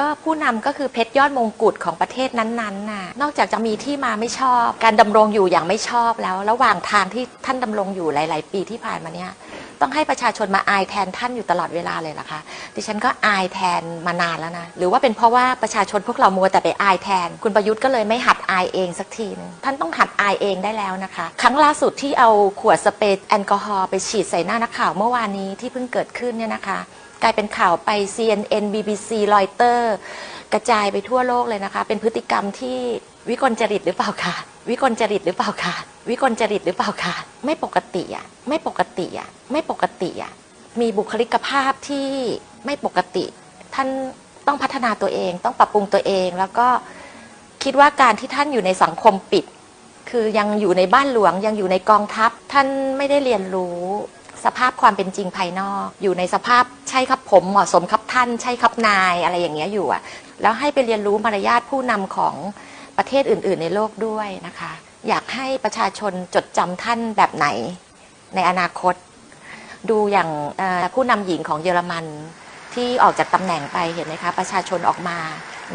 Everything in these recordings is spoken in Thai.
ก็ผู้นำก็คือเพชรยอดมงกุฎของประเทศนั้นๆน่ะนอกจากจะมีที่มาไม่ชอบ การดำรงอยู่อย่างไม่ชอบแล้ว ระหว่างทางที่ท่านดำรงอยู่หลาย ๆ ปีที่ผ่านมาเนี่ย ต้องให้ประชาชนมาอายแทนท่านอยู่ตลอดเวลาเลยหรอคะดิฉันก็อายแทนมานานแล้วนะหรือว่าเป็นเพราะว่าประชาชนพวกเรามัวแต่ไปอายแทน คุณประยุทธ์ก็เลยไม่หัดอายเองสักทีนึงท่านต้องหัดอายเองได้แล้วนะคะ ครั้งล่าสุดที่เอาขวดสเปรย์แอลกอฮอล์ไปฉีดใส่หน้านักข่าวเมื่อวานนี้ที่เพิ่งเกิดขึ้นเนี่ยนะคะ กลายเป็นข่าวไป CNN BBC Reuters กระจายไปทั่วโลกเลยนะคะ เป็นพฤติกรรมที่วิกลจริตหรือเปล่าคะ วิกลจริตหรือเปล่าคะวิกลจริตหรือเปล่าคะไม่ปกติอะไม่ปกติอะไม่ปกติอะมีบุคลิกภาพที่ไม่ปกติ ท่านต้องพัฒนาตัวเอง ต้องปรับปรุงตัวเอง แล้วก็คิดว่าการที่ท่านอยู่ในสังคมปิด คือยังอยู่ในบ้านหลวงยังอยู่ในกองทัพ ท่านไม่ได้เรียนรู้สภาพความเป็นจริงภายนอก อยู่ในสภาพใช่ครับผมเหมาะสมครับท่าน ใช่ครับนายอะไรอย่างเงี้ยอยู่อะ แล้วให้ไปเรียนรู้มารยาทผู้นำของ ประเทศอื่น ๆ ในโลกด้วยนะคะ อยากให้ประชาชนจดจำท่านแบบไหนในอนาคต ดูอย่างผู้นำหญิงของเยอรมันที่ออกจากตำแหน่งไปเห็นไหมคะ ประชาชนออกมา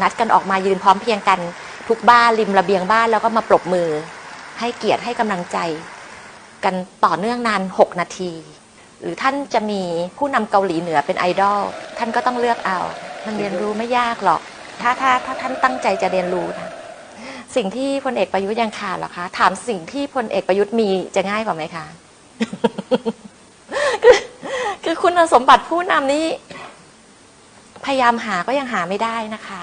นัดกันออกมายืนพร้อมเพียงกันทุกบ้านริมระเบียงบ้านแล้วก็มาปรบมือ ให้เกียรติให้กำลังใจ กันต่อเนื่องนาน 6 นาที หรือท่านจะมีผู้นำเกาหลีเหนือเป็นไอดอลท่านก็ต้องเลือกเอา มันเรียนรู้ไม่ยากหรอก ถ้าถ้าถ้าท่านตั้งใจจะเรียนรู้นะ สิ่งที่พลเอกประยุทธ์ยังขาดเหรอคะ ถามสิ่งที่พลเอกประยุทธ์มีจะง่ายกว่าไหมคะ คือคุณสมบัติผู้นำนี้ พยายามหาก็ยังหาไม่ได้นะคะ